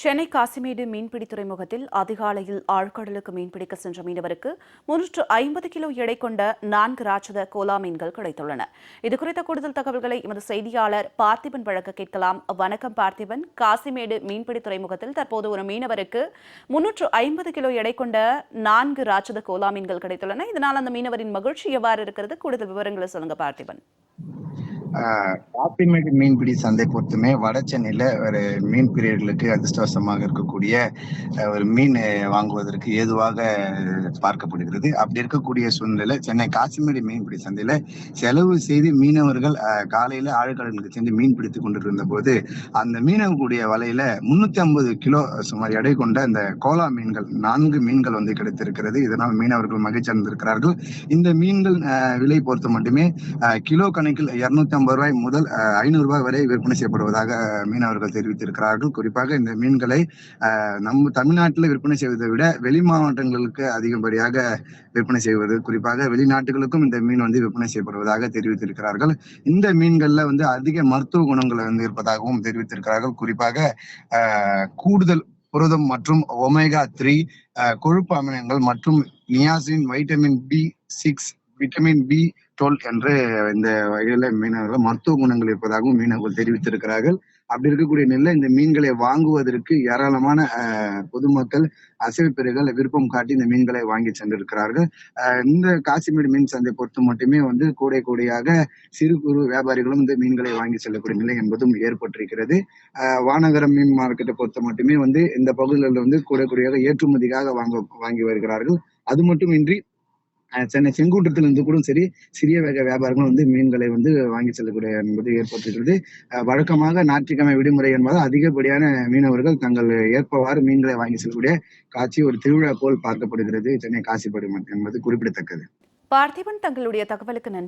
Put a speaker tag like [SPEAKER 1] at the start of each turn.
[SPEAKER 1] சென்னை காசிமேடு மீன்பிடி துறைமுகத்தில் அதிகாலையில் ஆழ்கடலுக்கு மீன்பிடிக்க சென்ற மீனவருக்கு முன்னூற்று ஐம்பது கிலோ எடை கொண்ட நான்கு ராட்சத கோலா மீன்கள் கிடைத்துள்ளன. இதுகுறித்த கூடுதல் தகவல்களை எமது செய்தியாளர் பார்த்திபன் வழங்க கேட்கலாம். வணக்கம் பார்த்திபன். காசிமேடு மீன்பிடி துறைமுகத்தில் தற்போது ஒரு மீனவருக்கு முன்னூற்று ஐம்பது கிலோ எடை கொண்ட நான்கு ராட்சத கோலா மீன்கள் கிடைத்துள்ளன. இதனால் அந்த மீனவரின் மகிழ்ச்சி எவ்வாறு இருக்கிறது? கூடுதல் விவரங்களை சொல்லுங்க பார்த்திபன்.
[SPEAKER 2] காப்பிமேடு மீன்பிடி சந்தை பொறுத்துமே வட சென்னையில ஒரு மீன் பிரியர்களுக்கு அதிர்ஷ்டவசமாக இருக்கக்கூடிய ஒரு மீன் வாங்குவதற்கு ஏதுவாக பார்க்கப்படுகிறது. அப்படி இருக்கக்கூடிய சூழ்நிலையில சென்னை காசிமேடு மீன்பிடி சந்தையில செலவு செய்து மீனவர்கள் காலையில ஆழ்கடலுக்கு சென்று மீன் பிடித்துக் கொண்டிருந்த போது அந்த மீனவர்களுடைய வலையில முன்னூத்தி ஐம்பது கிலோ சுமார் எடை கொண்ட அந்த கோலா மீன்கள் நான்கு மீன்கள் வந்து கிடைத்திருக்கிறது. இதனால் மீனவர்கள் மகிழ்ச்சி அடைந்திருக்கிறார்கள் இந்த மீன்கள் விலை பொறுத்து மட்டுமே கிலோ கணக்கில் இருநூத்தி ஐம்பது ரூபாய் முதல் ஐநூறு ரூபாய் வரை விற்பனை செய்யப்படுவதாக மீனவர்கள் தெரிவித்திருக்கிறார்கள். குறிப்பாக இந்த மீன்களை நம்ம தமிழ்நாட்டில் விற்பனை செய்வதை விட வெளி மாவட்டங்களுக்கு அதிகப்படியாக விற்பனை செய்வது குறிப்பாக வெளிநாட்டுகளுக்கும் இந்த மீன் வந்து விற்பனை செய்யப்படுவதாக தெரிவித்திருக்கிறார்கள். இந்த மீன்கள்ல வந்து அதிக மருத்துவ குணங்கள் வந்து இருப்பதாகவும் தெரிவித்திருக்கிறார்கள். குறிப்பாக கூடுதல் புரதம் மற்றும் ஒமேகா த்ரீ கொழுப்பு அமிலங்கள் மற்றும் niacin vitamin B six vitamin B toll என்று இந்த வகையில மீனவர்கள் மருத்துவ குணங்கள் இருப்பதாகவும் மீனவர்கள் தெரிவித்திருக்கிறார்கள். அப்படி இருக்கக்கூடிய நிலை இந்த மீன்களை வாங்குவதற்கு ஏராளமான பொதுமக்கள் அசைவுப்பெருகள் விருப்பம் காட்டி இந்த மீன்களை வாங்கி சென்றிருக்கிறார்கள். இந்த காசிமேடு மீன் சந்தை பொறுத்து மட்டுமே வந்து கூடை கூடையாக சிறு குறு வியாபாரிகளும் இந்த மீன்களை வாங்கி செல்லக்கூடிய நிலை என்பதும் ஏற்பட்டிருக்கிறது. வானகரம் மீன் மார்க்கெட்டை பொறுத்த மட்டுமே வந்து இந்த பகுதிகளில் வந்து கூடை கூடையாக ஏற்றுமதிக்காக வாங்க வாங்கி வருகிறார்கள். அது மட்டுமின்றி சென்னை செங்குன்றத்திலிருந்து கூட சரி சிறிய வகை வியாபாரங்களும் வந்து மீன்களை வந்து வாங்கி செல்லக்கூடிய என்பது ஏற்பட்டிருக்கிறது. வழக்கமாக ஞாயிற்றுக்கிழமை விடுமுறை என்பதால் அதிகப்படியான மீனவர்கள் தங்கள் ஏற்பவாறு மீன்களை வாங்கி செல்லக்கூடிய காட்சி ஒரு திருவிழா போல் பார்க்கப்படுகிறது. சென்னை காசிப்படு என்பது குறிப்பிடத்தக்கது.
[SPEAKER 1] பார்த்திபன் தங்களுடைய தகவலுக்கு நன்றி.